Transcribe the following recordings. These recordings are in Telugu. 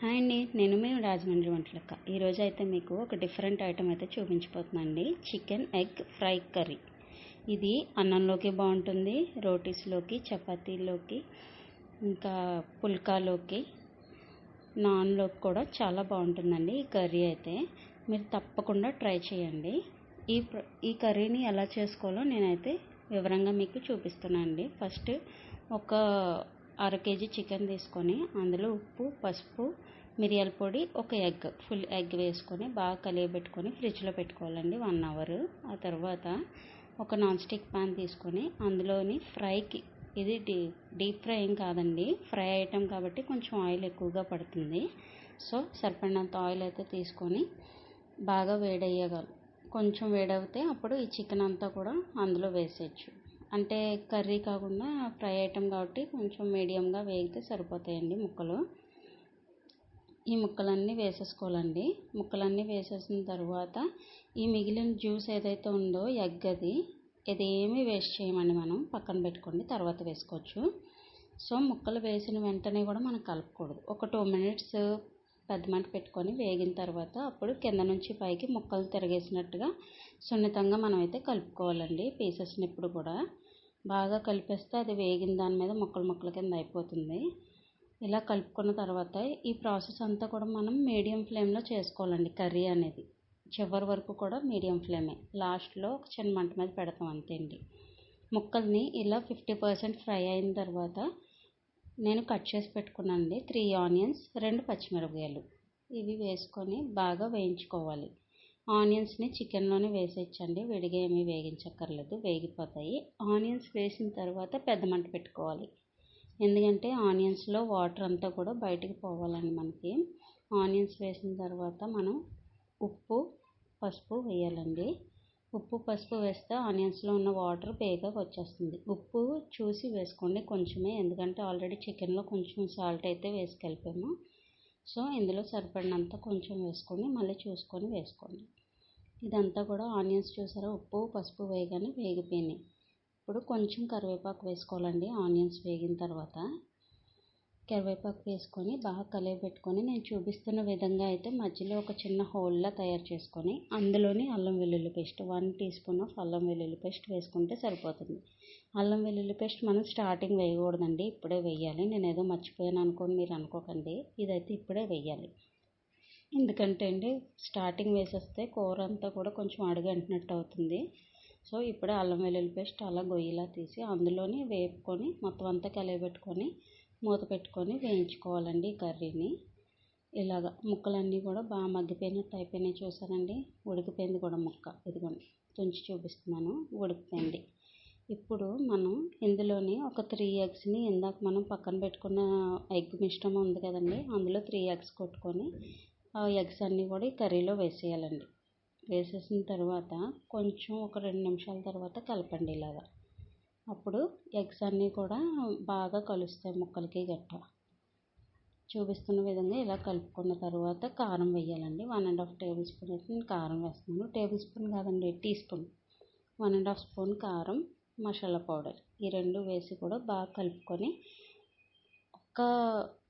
హాయ్ అండి. నేను మీ రాజమండ్రి వంటలక్క. ఈరోజు అయితే మీకు ఒక డిఫరెంట్ ఐటమ్ అయితే చూపించిపోతుందండి చికెన్ ఎగ్ ఫ్రై కర్రీ. ఇది అన్నంలోకి బాగుంటుంది రోటీస్లోకి చపాతీలోకి ఇంకా పుల్కాలోకి నాన్లోకి కూడా చాలా బాగుంటుందండి ఈ కర్రీ అయితే. మీరు తప్పకుండా ట్రై చేయండి. ఈ ఈ కర్రీని ఎలా చేసుకోవాలో నేనైతే వివరంగా మీకు చూపిస్తున్నాను అండి ఫస్ట్ ఒక అర కేజీ చికెన్ తీసుకొని అందులో ఉప్పు పసుపు మిరియాల పొడి ఒక ఎగ్ ఫుల్ ఎగ్ వేసుకొని బాగా కలియబెట్టుకొని ఫ్రిడ్జ్లో పెట్టుకోవాలండి వన్ అవర్ ఆ తర్వాత ఒక నాన్ స్టిక్ ప్యాన్ తీసుకొని అందులోని ఫ్రైకి ఇది డీ డీప్ ఫ్రై ఏం కాదండి ఫ్రై ఐటెం కాబట్టి కొంచెం ఆయిల్ ఎక్కువగా పడుతుంది. సో సరిపడినంత ఆయిల్ అయితే తీసుకొని బాగా వేడయ్యగల కొంచెం వేడవుతే అప్పుడు ఈ చికెన్ అంతా కూడా అందులో వేసేయచ్చు. అంటే కర్రీ కాకుండా ఫ్రై ఐటెం కాబట్టి కొంచెం మీడియంగా వేగితే సరిపోతాయండి ముక్కలు. ఈ ముక్కలన్నీ వేసేసుకోవాలండి. ముక్కలన్నీ వేసేసిన తర్వాత ఈ మిగిలిన జ్యూస్ ఏదైతే ఉందో ఎగ్ అది ఇది ఏమీ వేస్ట్ చేయమండి మనం. పక్కన పెట్టుకోండి తర్వాత వేసుకోవచ్చు. సో ముక్కలు వేసిన వెంటనే కూడా మనం కలపకూడదు. ఒక టూ మినిట్స్ పెద్ద మంట పెట్టుకొని వేగిన తర్వాత అప్పుడు కింద నుంచి పైకి ముక్కలు తిరగేసినట్టుగా సున్నితంగా మనం అయితే కలుపుకోవాలండి పీసెస్ని ఇప్పుడు కూడా. బాగా కలిపేస్తే అది వేగిన దాని మీద ముక్కలు ముక్కల కింద అయిపోతుంది. ఇలా కలుపుకున్న తర్వాత ఈ ప్రాసెస్ అంతా కూడా మనం మీడియం ఫ్లేమ్లో చేసుకోవాలండి కర్రీ అనేది. చివరి వరకు కూడా మీడియం ఫ్లేమే. లాస్ట్లో ఒక చిన్న మంట మీద పెడతాం అంతే అండి. ముక్కల్ని ఇలా ఫిఫ్టీ పర్సెంట్ ఫ్రై అయిన తర్వాత నేను కట్ చేసి పెట్టుకున్నానండి త్రీ ఆనియన్స్ రెండు పచ్చిమిరపకాయలు. ఇవి వేసుకొని బాగా వేయించుకోవాలి. ఆనియన్స్ని చికెన్లోనే వేసేయచ్చండి. విడిగా ఏమీ వేగించక్కర్లేదు. వేగిపోతాయి. ఆనియన్స్ వేసిన తర్వాత పెద్ద మంట పెట్టుకోవాలి. ఎందుకంటే ఆనియన్స్లో వాటర్ అంతా కూడా బయటికి పోవాలండి మనకి. ఆనియన్స్ వేసిన తర్వాత మనం ఉప్పు పసుపు వేయాలండి. ఉప్పు పసుపు వేస్తే ఆనియన్స్లో ఉన్న వాటర్ పేగా వచ్చేస్తుంది. ఉప్పు చూసి వేసుకోండి కొంచెమే ఎందుకంటే ఆల్రెడీ చికెన్లో కొంచెం సాల్ట్ అయితే వేసుకెళ్ళిపోయాము. సో ఇందులో సరిపడినంత కొంచెం వేసుకొని మళ్ళీ చూసుకొని వేసుకోండి. ఇదంతా కూడా ఆనియన్స్ చూసారా? ఉప్పు పసుపు వేయగానే వేగిపోయినాయి. ఇప్పుడు కొంచెం కరివేపాకు వేసుకోవాలండి ఆనియన్స్ వేగిన తర్వాత. కరివేపాకు వేసుకొని బాగా కలియబెట్టుకొని నేను చూపిస్తున్న విధంగా అయితే మధ్యలో ఒక చిన్న హోల్లా తయారు చేసుకొని అందులోని అల్లం వెల్లుల్లి paste one teaspoon of అల్లం వెల్లుల్లి పేస్ట్ వేసుకుంటే సరిపోతుంది. అల్లం వెల్లుల్లి పేస్ట్ మనం స్టార్టింగ్ వేయకూడదండి ఇప్పుడే వేయాలి. నేను ఏదో మర్చిపోయాను అనుకోని మీరు అనుకోకండి ఇదైతే ఇప్పుడే వేయాలి. ఎందుకంటే అండి స్టార్టింగ్ వేసేస్తే కూర అంతా కూడా కొంచెం అడుగంటినట్టు అవుతుంది. సో ఇప్పుడే అల్లం వెల్లుల్లి పేస్ట్ అలా గొయ్యిలా తీసి అందులోనే వేపుకొని మొత్తం అంతా కలియబెట్టుకొని మూత పెట్టుకొని వేయించుకోవాలండి కర్రీని. ఇలాగ ముక్కలన్నీ కూడా బాగా మగ్గిపోయినట్టు అయిపోయినాయి చూసారండి ఉడికిపోయింది కూడా ముక్క. ఇదిగోండి తుంచి చూపిస్తున్నాను. ఉడికిపోయింది. ఇప్పుడు మనం ఇందులోని ఒక త్రీ ఎగ్స్ని ఇందాక మనం పక్కన పెట్టుకున్న ఎగ్ మిశ్రమం ఉంది కదండి అందులో త్రీ ఎగ్స్ కొట్టుకొని ఆ ఎగ్స్ అన్నీ కూడా ఈ కర్రీలో వేసేయాలండి. వేసేసిన తర్వాత కొంచెం ఒక రెండు నిమిషాల తర్వాత కలపండి ఇలాగా. అప్పుడు ఎగ్స్ అన్నీ కూడా బాగా కలుస్తాయి ముక్కలకి గట్టా. చూపిస్తున్న విధంగా ఇలా కలుపుకున్న తర్వాత కారం వేయాలండి. One and half tablespoon అయితే నేను కారం వేస్తున్నాను. టేబుల్ స్పూన్ కాదండి teaspoon one and half spoon కారం మసాలా పౌడర్ ఈ రెండు వేసి కూడా బాగా కలుపుకొని ఒక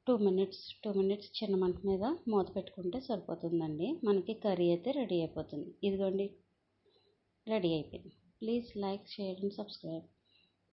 టూ మినిట్స్ టూ మినిట్స్ చిన్న మంట మీద మూత పెట్టుకుంటే సరిపోతుందండి. మనకి కర్రీ అయితే రెడీ అయిపోతుంది. ఇదిగోండి రెడీ అయిపోయింది. Please like share and subscribe